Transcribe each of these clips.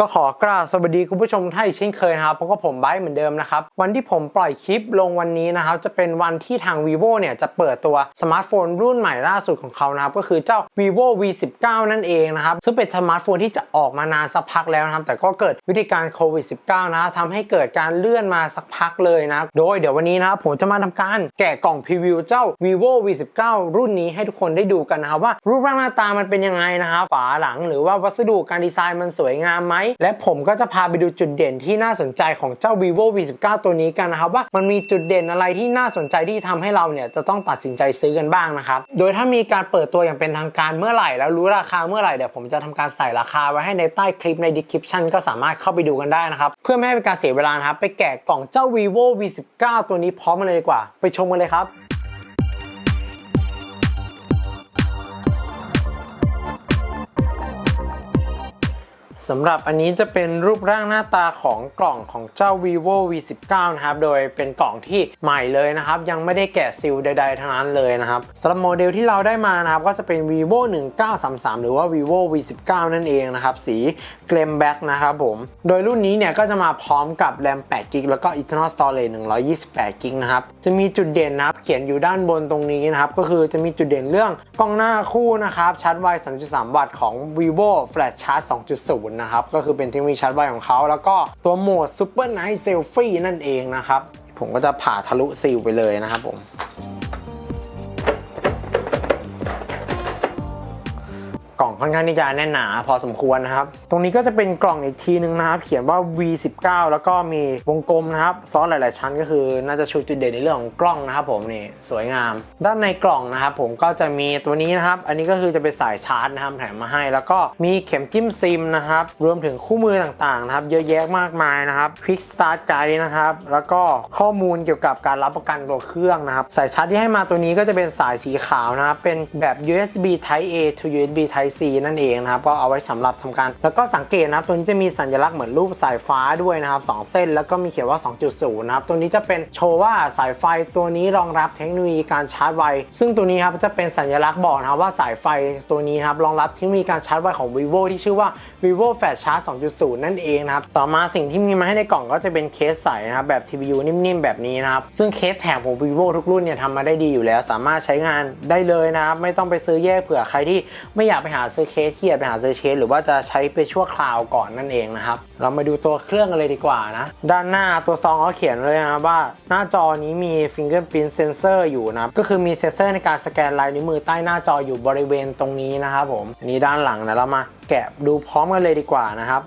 ก็ขอกราบสวัสดีคุณผู้ชมท่านเช่นเคยนะครับเพราะก็ผมไบร์เหมือนเดิมนะครับ วันที่ผมปล่อยคลิปลงวันนี้นะครับ จะเป็นวันที่ทาง vivo เนี่ยจะเปิดตัวสมาร์ทโฟนรุ่นใหม่ล่าสุดของเขานะครับ ก็คือเจ้า vivo v 1 9นั่นเองนะครับ ซึ่งเป็นสมาร์ทโฟนที่จะออกมานานสักพักแล้วนะครับ แต่ก็เกิดวิธีการโควิด -19 นะทำให้เกิดการเลื่อนมาสักพักเลยนะ โดยเดี๋ยววันนี้นะครับผมจะมาทำการแกะกล่องพรีวิวเจ้า vivo v 1 9รุ่นนี้ให้ทุกคนได้ดูกันนะครับว่ารูปร่างหน้าตามันเป็นยังไงนะครับฝาหลัง หรือว่าวัสดุการดีไซน์มันสวยงามไหมและผมก็จะพาไปดูจุดเด่นที่น่าสนใจของเจ้า vivo v 1 9ตัวนี้กันนะครับว่ามันมีจุดเด่นอะไรที่น่าสนใจที่ทำให้เราเนี่ยจะต้องตัดสินใจซื้อกันบ้างนะครับ โดยถ้ามีการเปิดตัวอย่างเป็นทางการเมื่อไหร่ แล้วรู้ราคาเมื่อไหร่เดี๋ยวผมจะทำการใส่ราคาไว้ให้ในใต้คลิปใน description ก็สามารถเข้าไปดูกันได้นะครับ เพื่อไม่ให้เป็นการเสียเวลานะครับ ไปแกะกล่องเจ้า vivo v 1 9ตัวนี้พร้อมกันเลยดีกว่า ไปชมกันเลยครับ สำหรับอันนี้จะเป็นรูปร่างหน้าตาของกล่องของเจ้า vivo v 1 9 นะครับ โดยเป็นกล่องที่ใหม่เลยนะครับ ยังไม่ได้แกะซีลใดๆทั้งนั้นเลยนะครับสำหรับโมเดลที่เราได้มานะครับ ก็จะเป็น vivo 1933 หรือว่า vivo v 1 9 นั่นเองนะครับ สีเกรมแบ็กนะครับผม โดยรุ่นนี้เนี่ยก็จะมาพร้อมกับแรม8 g b แล้วก็ internal storage 128 g b นะครับ จะมีจุดเด่นนะครับ เขียนอยู่ด้านบนตรงนี้นะครับ ก็คือจะมีจุดเด่นเรื่องกล้องหน้าคู่นะครับ ชาร์จไว 3.3 วัตต์ของ vivo flash charge 2.0นะครับ ก็คือเป็นเทคโนโลยีชาร์จไวของเขา แล้วก็ตัวโหมด super night selfie นั่นเองนะครับ ผมก็จะผ่าทะลุซีลไปเลยนะครับผมกล่องค่อนข้างที่จะแน่นหนาพอสมควรนะครับ ตรงนี้ก็จะเป็นกล่องอีกทีนึงนะครับ เขียนว่า V19 แล้วก็มีวงกลมนะครับซ้อนหลาย ๆ ชั้นก็คือน่าจะชูจุดเด่นในเรื่องของกล้องนะครับผมนี่สวยงาม ด้านในกล่องนะครับผมก็จะมีตัวนี้นะครับ อันนี้ก็คือจะเป็นสายชาร์จนะครับแถมมาให้ แล้วก็มีเข็มจิ้มซิมนะครับรวมถึงคู่มือต่าง ๆ นะครับ เยอะแยะมากมายนะครับ Quick Start Guide นะครับแล้วก็ข้อมูลเกี่ยวกับการรับประกันตัวเครื่องนะครับสายชาร์จที่ให้มาตัวนี้ก็จะเป็นสายสีขาวนะครับเป็นแบบ USB Type A to USB Type C นั่นเองนะครับก็เอาไว้สำหรับทำการ แล้วก็สังเกตนะครับตัวนี้จะมีสัญลักษณ์เหมือนรูปสายฟ้าด้วยนะครับสองเส้น แล้วก็มีเขียนว่า 2.0 นะครับตัวนี้จะเป็นโชว์ว่าสายไฟตัวนี้รองรับเทคโนโลยีการชาร์จไว ซึ่งตัวนี้ครับจะเป็นสัญลักษณ์บอกนะครับว่าสายไฟตัวนี้ครับรองรับเทคโนโลยีการชาร์จไวของ vivo ที่ชื่อว่า vivo fast charge 2.0 นั่นเองนะครับต่อมาสิ่งที่มีมาให้ในกล่องก็จะเป็นเคสใสนะครับแบบ TPU นิ่มๆแบบนี้นะครับซึ่งเคสแถมของ vivo ทุกรุ่นเนี่ยทำมาได้ดีอยู่แล้ว สามารถใช้งานได้เลยนะครับไม่ต้องไปซื้อแยกเผื่อใครที่ไม่อยากไปหาซื้อเคสที่อยากไปหาซื้อเคสหรือว่าจะใช้ไปชั่วคราวก่อนนั่นเองนะครับ เรามาดูตัวเครื่องกันเลยดีกว่านะ ด้านหน้าตัวซองเขาเขียนเลยนะว่า หน้าจอนี้มี fingerprint sensor อยู่นะก็คือมีเซนเซอร์ในการสแกนลายนิ้วมือใต้หน้าจออยู่บริเวณตรงนี้นะครับผมอันนี้ด้านหลังนะเรามาแกะดูพร้อมกันเลยดีกว่านะครับ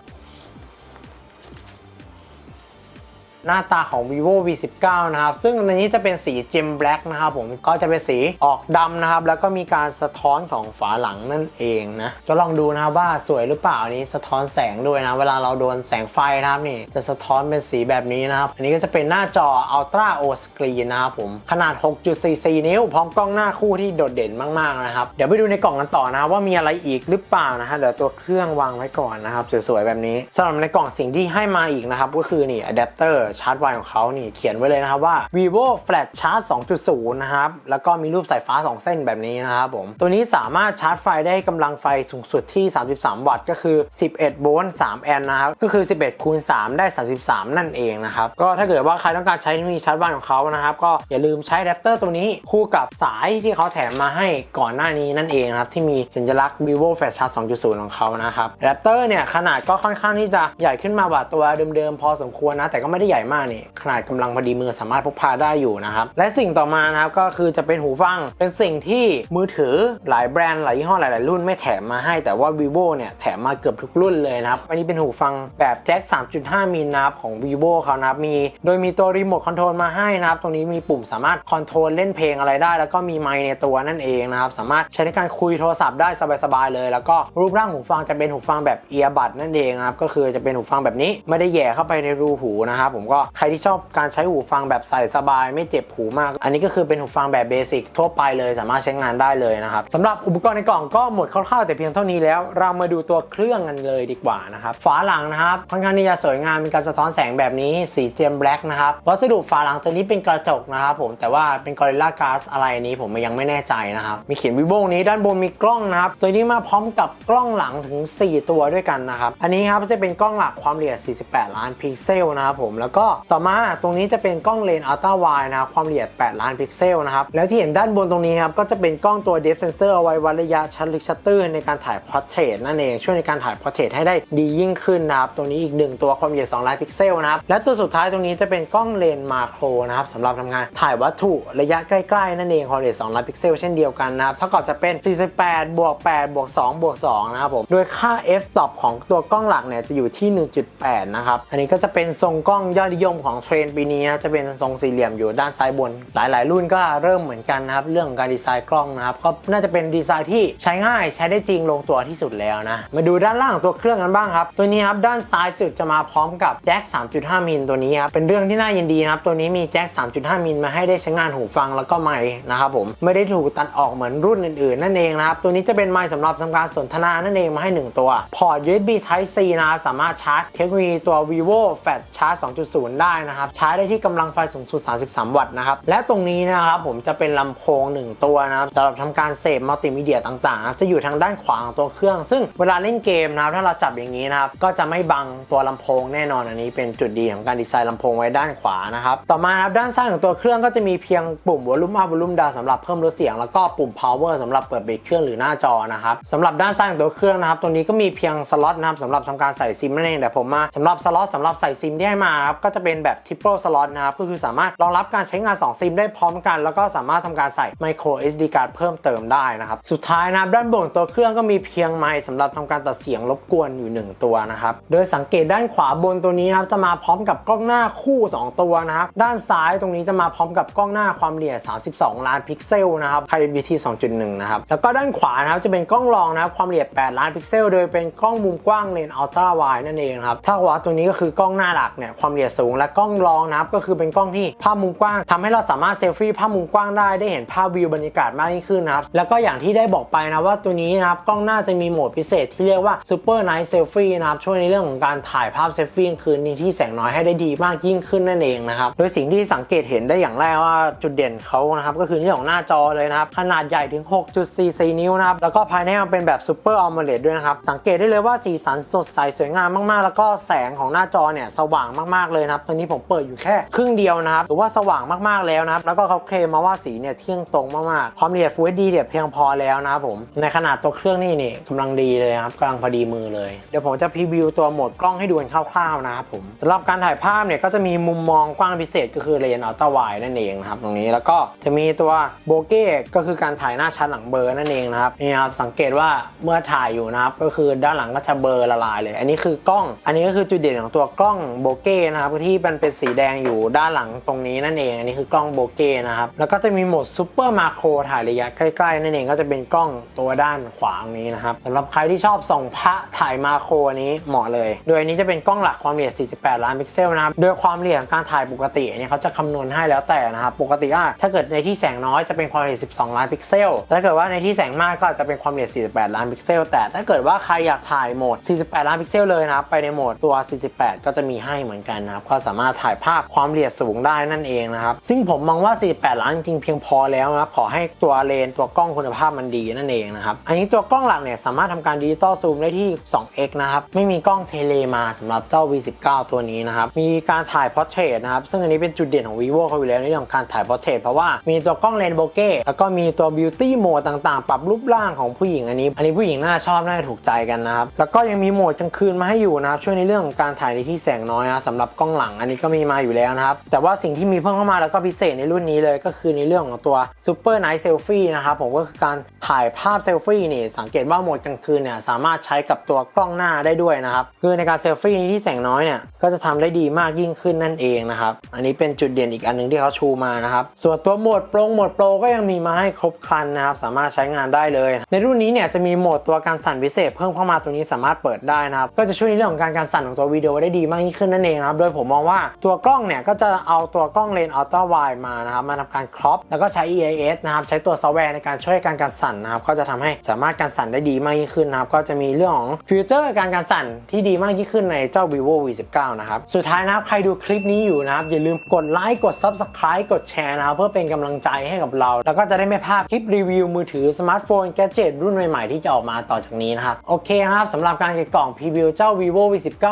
หน้าตาของ vivo v 1 9นะครับ ซึ่งอันนี้จะเป็นสี gem black นะครับผมก็จะเป็นสีออกดำนะครับ แล้วก็มีการสะท้อนของฝาหลังนั่นเองนะจะลองดูนะครับว่าสวยหรือเปล่าอันนี้สะท้อนแสงด้วยนะ เวลาเราโดนแสงไฟนะครับนี่ จะสะท้อนเป็นสีแบบนี้นะครับ อันนี้ก็จะเป็นหน้าจอ ultra o screen นะครับผมขนาด 6.44 นิ้วพร้อมกล้องหน้าคู่ที่โดดเด่นมากๆนะครับเดี๋ยวไปดูในกล่องกันต่อนะว่ามีอะไรอีกหรือเปล่านะฮะเดี๋ยวตัวเครื่องวางไว้ก่อนนะครับสวยๆแบบนี้สำหรับในกล่องสิ่งที่ให้มาอีกนะครับก็คือนี่อะแดปเตอร์ชาร์จไวของเขานี่เขียนไว้เลยนะครับว่า vivo flash charge 2.0 นะครับ แล้วก็มีรูปสายฟ้า 2 เส้นแบบนี้นะครับผม ตัวนี้สามารถชาร์จไฟได้กำลังไฟสูงสุดที่ 33 วัตต์ก็คือ 11 โวลต์ 3 แอมป์นะครับ ก็คือ 11 คูณ 3 ได้ 33 นั่นเองนะครับ ก็ถ้าเกิดว่าใครต้องการใช้เทคโนโลยีชาร์จไวของเขานะครับ ก็อย่าลืมใช้แดปเตอร์ตัวนี้คู่กับสายที่เขาแถมมาให้ก่อนหน้านี้นั่นเองนะครับที่มีสัญลักษณ์ vivo flash charge 2.0 ของเขานะครับแดปเตอร์เนี่ยขนาดก็ค่อนข้างที่จะใหญ่ขึ้นมากว่าตัวเดิมๆพอสมควรนะแต่ก็ไม่ได้ใหญ่มากนี่ขนาดกำลังพอดีมือสามารถพกพาได้อยู่นะครับและสิ่งต่อมานะครับก็คือจะเป็นหูฟังเป็นสิ่งที่มือถือหลายแบรนด์หลายยี่ห้อหลาย ๆ รุ่นไม่แถมมาให้แต่ว่า vivo เนี่ยแถมมาเกือบทุกรุ่นเลยนะครับอันนี้เป็นหูฟังแบบแจ็ค3.5มิลนะครับของ vivo เขานะครับมีโดยมีตัวรีโมทคอนโทรลมาให้นะครับตรงนี้มีปุ่มสามารถคอนโทรลเล่นเพลงอะไรได้ แล้วก็มีไมค์ในตัวนั่นเองนะครับสามารถใช้ในการคุยโทรศัพท์ได้สบาย ๆ เลย แล้วก็รูปร่างหูฟังจะเป็นหูฟังแบบเอียบัดนั่นเองนะครับก็คือจะเป็นหูฟังแบบนี้ไม่ได้แย่เข้าไปในรูหูนะครับผมก็ใครที่ชอบการใช้หูฟังแบบใส่สบาย ไม่เจ็บหูมาก อันนี้ก็คือเป็นหูฟังแบบเบสิกทั่วไปเลยสามารถใช้งานได้เลยนะครับสำหรับอุปกรณ์ในกล่องก็หมดคร่าวๆแต่เพียงเท่านี้แล้ว เรามาดูตัวเครื่องกันเลยดีกว่านะครับฝาหลังนะครับค่อนข้างที่จะสวยงามมีการสะท้อนแสงแบบนี้สีเจมแบล็กนะครับวัสดุฝาหลังตัวนี้เป็นกระจกนะครับผมแต่ว่าเป็นกอริลลากาสอะไรนี้ผมยังไม่แน่ใจนะครับมีเขียนวิโบงนี้ด้านบนมีกล้องนะครับตัวนี้มาพร้อมกับกล้องหลังถึง 4 ตัวด้วยกันนะครับอันนี้ครับจะเป็นกล้องหลักความละเอียด 48 ล้านพิกเซลนะครับผมแล้วก็ต่อมาตรงนี้จะเป็นกล้องเลนอัลตร้าไวนะครับความละเอียด 8 ล้านพิกเซลนะครับแล้วที่เห็นด้านบนตรงนี้ครับก็จะเป็นกล้องตัว depth sensor เอาไว้วัดระยะชัดลึกชัตเตอร์ในการถ่ายพอร์เทรตนั่นเองช่วยในการถ่ายพอร์เทรตให้ได้ดียิ่งขึ้นนะครับตรงนี้อีกหนึ่งตัวความละเอียด 2 ล้านพิกเซลนะครับและตัวสุดท้ายตรงนี้จะเป็นกล้องเลนมาโครนะครับสำหรับทำงานถ่ายวัตถุระยะใกล้ๆนั่นเองความละเอียด 2 ล้านพิกเซลเช่นเดียวกันนะครับเท่ากับจะเป็น 48บวก8บวก2บวก2นะครับผมโดยค่า f stop ของตัวกล้องหลักเนี่ยจะอยู่ที่ 1.8 นะครับอันนี้ก็จะเป็นทรงกล้องยอดนิยมของเทรนด์ปีนี้จะเป็นทรงสี่เหลี่ยมอยู่ด้านซ้ายบน หลาย ๆ รุ่นก็เริ่มเหมือนกันนะครับ เรื่องการดีไซน์กล้องนะครับ ก็น่าจะเป็นดีไซน์ที่ใช้ง่ายใช้ได้จริงลงตัวที่สุดแล้วนะ มาดูด้านล่างของตัวเครื่องกันบ้างครับ ตัวนี้ครับด้านซ้ายสุดจะมาพร้อมกับแจ็ค 3.5 มิลตัวนี้ครับ เป็นเรื่องที่น่ายินดีนะครับ ตัวนี้มีแจ็ค 3.5 มิลมาให้ได้ใช้งานหูฟังแล้วก็ไมค์นะครับผม ไม่ได้ถูกตัดออกเหมือนรุ่นอื่น ๆ นั่นเองนะครับ ตัวนี้จะเป็นไมค์สำหรับทำการสนทนานั่นเองมาให้ 1 ตัว พอร์ต USB Type C นะสามารถชาร์จเทคโนโลยีตัว vivo Fast Charge 2.0ได้นะครับชาร์จได้ที่กำลังไฟสูงสุด 33 วัตต์นะครับ และตรงนี้นะครับผมจะเป็นลำโพง 1 ตัวนะครับสำหรับทำการเสพมัลติมีเดียต่างๆ จะอยู่ทางด้านขวาของตัวเครื่อง ซึ่งเวลาเล่นเกมนะครับถ้าเราจับอย่างนี้นะครับ ก็จะไม่บังตัวลำโพงแน่นอนอันนี้เป็นจุดดีของการดีไซน์ลำโพงไว้ด้านขวานะครับ ต่อมาครับด้านซ้ายของตัวเครื่องก็จะมีเพียงปุ่ม volume up volume down สำหรับเพิ่มลดเสียง แล้วก็ปุ่ม power สำหรับเปิดปิดเครื่องหรือหน้าจอนะครับสำหรับด้านซ้ายของตัวเครื่องนะครับตรงนี้ก็มีเพียงสล็อตนะครับสำหรับทำการใส่ซิมนั่นเองแต่ผมมาสำหรับสล็อตสำหรับใส่ซิมที่ให้มาครับก็็จะเป็นแบบ triple slot นะครับก็คือสามารถรองรับการใช้งาน 2 ซิมได้พร้อมกัน แล้วก็สามารถทำการใส่ micro SD card เพิ่มเติมได้นะครับสุดท้ายนะด้านบนตัวเครื่องก็มีเพียงไมค์สำหรับทำการตัดเสียงรบกวนอยู่ 1 ตัวนะครับโดยสังเกตด้านขวาบนตัวนี้ครับจะมาพร้อมกับกล้องหน้าคู่ 2 ตัวนะครับด้านซ้ายตรงนี้จะมาพร้อมกับกล้องหน้าความละเอียด 32 ล้านพิกเซลนะครับ IPT 2.1 นะครับแล้วก็ด้านขวานะครับจะเป็นกล้องรองนะครับความละเอียด 8 ล้านพิกเซล โดยเป็นกล้องมุมกว้างเลนอัลตร้าไวนั่นเองครับถ้าว่าตัวนี้ก็คือกล้องหน้าหลักเนี่ยความละเอียดสูง และกล้องรองนะครับก็คือเป็นกล้องที่ภาพมุมกว้างทำให้เราสามารถเซลฟี่ภาพมุมกว้างได้ได้เห็นภาพวิวบรรยากาศมากยิ่งขึ้นนะครับแล้วก็อย่างที่ได้บอกไปนะว่าตัวนี้นะครับกล้องหน้าจะมีโหมดพิเศษที่เรียกว่า Super Night Selfie นะครับช่วยในเรื่องของการถ่ายภาพเซลฟี่คืนในที่แสงน้อยให้ได้ดีมากยิ่งขึ้นนั่นเองนะครับโดยสิ่งที่สังเกตเห็นได้อย่างแรกว่าจุดเด่นเขานะครับก็คือเรื่องของหน้าจอเลยนะครับขนาดใหญ่ถึง 6.44 นิ้วนะครับแล้วก็ภายในมันเป็นแบบ Super AMOLED ด้วยนะครับสังเกตได้เลยว่าสีสันสดใสสวยงามมากๆ แล้วก็แสงของหน้าจอเนี่ยสว่างมากๆเลยนะครับตอนนี้ผมเปิดอยู่แค่ครึ่งเดียวนะครับถือว่าสว่างมากๆแล้วนะครับแล้วก็เขาเคลมมาว่าสีเนี่ยเที่ยงตรงมากๆความละเอียด Full HD เนี่ยเพียงพอแล้วนะครับผมในขนาดตัวเครื่องนี่นี่กำลังดีเลยครับกำลังพอดีมือเลย เดี๋ยวผมจะพรีวิวตัวโหมดกล้องให้ดูกันคร่าวๆนะครับผมสำหรับการถ่ายภาพเนี่ยก็จะมีมุมมองกว้างพิเศษก็คือเลนส์อัลตราไวนั่นเองนะครับตรงนี้แล้วก็จะมีตัวโบเก้ก็คือการถ่ายหน้าชัดหลังเบอร์นั่นเองนะครับนี่ครับสังเกตว่าเมื่อถ่ายอยู่นะครับก็คือด้านหลังก็จะเบอร์ละลายเลย อันนี้คือกล้อง อันนี้ก็คือจุดเด่นของตัวกล้องโบเก้นะครับที่มันเป็นสีแดงอยู่ด้านหลังตรงนี้นั่นเอง อันนี้คือกล้องโบเก้นะครับแล้วก็จะมีโหมดซูเปอร์มาโครถ่ายระยะใกล้ๆนั่นเองก็จะเป็นกล้องตัวด้านขวาตรงนี้นะครับสำหรับใครที่ชอบส่องพระถ่ายมาโครนี้เหมาะเลย โดยอันนี้จะเป็นกล้องหลักความละเอียด 48 ล้านพิกเซลนะครับโดยความละเอียดการถ่ายปกติเนี่ยเขาจะคำนวณให้แล้วแต่นะครับปกติอะถ้าเกิดในที่แสงน้อยจะเป็นความละเอียด 12 ล้านพิกเซลถ้าเกิดว่าในที่แสงมากก็อาจจะเป็นความละเอียด 48 ล้านพิกเซลแต่ถ้าเกิดว่าใครอยากถ่ายโหมด 48 ล้านพิกเซลเลยนะครับไปในโหมดตัว 48 ก็จะมีให้เหมือนกันนะครับก็สามารถถ่ายภาพความละเอียดสูงได้นั่นเองนะครับ ซึ่งผมมองว่า 48 ล้านจริงๆเพียงพอแล้วนะครับขอให้ตัวเลนตัวกล้องคุณภาพมันดีนั่นเองนะครับอันนี้ตัวกล้องหลักเนี่ยสามารถทำการดิจิตอลซูมได้ที่ 2x นะครับไม่มีกล้องเทเลมาสำหรับเจ้า V19 ตัวนี้นะครับมีการถ่ายพอร์เทรตนะครับซึ่งอันนี้เป็นจุดเด่นของ vivo เขาอยู่แล้วในเรื่องของการถ่ายพอร์เทรตเพราะว่ามีตัวกล้องเลนโบเก้แล้วก็มีตัว beauty mode ต่างๆ ปรับรูปร่างของผู้หญิงอันนี้ อันนี้ผู้หญิงน่าชอบน่าถูกใจกันนะครับแล้วก็ยังมีโหมดกลางคืนมาให้อยู่นะครับช่วยในเรื่องของการถ่ายในที่แสงน้อยนะสำหรับกล้องหลังอันนี้ก็มีมาอยู่แล้วนะครับ แต่ว่าสิ่งที่มีเพิ่มเข้ามาแล้วก็พิเศษในรุ่นนี้เลยก็คือในเรื่องของตัว super night selfie นะครับผมก็คือการถ่ายภาพเซลฟี่นี่สังเกตว่าโหมดกลางคืนเนี่ยสามารถใช้กับตัวกล้องหน้าได้ด้วยนะครับคือในการเซลฟี่ที่แสงน้อยเนี่ยก็จะทำได้ดีมากยิ่งขึ้นนั่นเองนะครับอันนี้เป็นจุดเด่นอีกอันหนึงที่เขาชูมานะครับส่วนตัวโหมดโปรงโหมดโปรก็ยังมีมาให้ครบครันนะครับสามารถใช้งานได้เลย ในรุ่นนี้เนี่ยจะมีโหมดตัวการสั่นพิเศษ เพิ่มเข้ามาตรงนี้สามารถเปิดได้นะครับก็จะช่วยในเรื่องของการการสั่นของตัววิดีโอได้ดีมากยิ่งขึ้นนั่นเองนะครับโดยผมมองว่าตัวกล้องเนี่ยก็จะเอาตัวกล้องเลนส์อัลตร้าไวมานะครับมาทำการครอปแล้วก็ใช้ EIS นะครับใช้ตัวซอฟต์แวร์ในการช่วยการการสั่นนะครับก็จะทำให้สามารถการสั่นได้ดีมากยิ่งขึ้นนะครับก็จะมีเรื่องของฟิวเจอร์การการสั่นที่ดีมากยิ่งขึ้นในเจ้า vivo v19 นะครับสุดท้ายนะครับใครดูคลิปนี้อยู่นะครับอย่าลืมกดไลค์กด subscribe กดแชร์นะครับเพื่อเป็นกำลังใจให้กับเรา แล้วก็จะได้ไม่พลาดคลิปรีวิวมือถือสมาร์ทโฟนแกจ t รุ่นใหม่ๆที่จะออกมาต่อจากนี้นะครับโอเคนะครับสำหรับการเก็บกล่องพรีวิวเจ้า vivo v19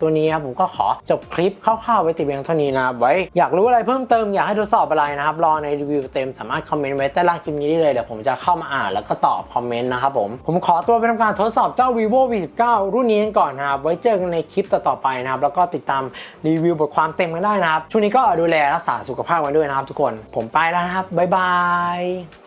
ตัวนี้ครับผมก็ขอจบคลิปคร่าวๆไว้แต่เพียงเท่านี้นะครับไว้อยากรู้อะไรเพิ่มเติมอยากให้ทดสอบอะไรนะครับรอในรีวิวเต็มสามารถคอมเมนต์ไว้ใต้ล่างคลิปนี้ได้เลยเดี๋ยวผมจะเข้ามาอ่านแล้วก็ตอบคอมเมนต์นะครับผมผมขอตัวไปทำการทดสอบเจ้า vivo v19 รุ่นนี้กันก่อนนะครับไว้เจอกันในคลิปต่อๆไปนะครับแล้วก็ติดตามรีวิวบทความเต็มกันได้นะครับช่วงนี้ก็ดูแลรักษาสุขภาพกันด้วยนะครับทุกคนผมไปแล้วนะครับบ๊ายบาย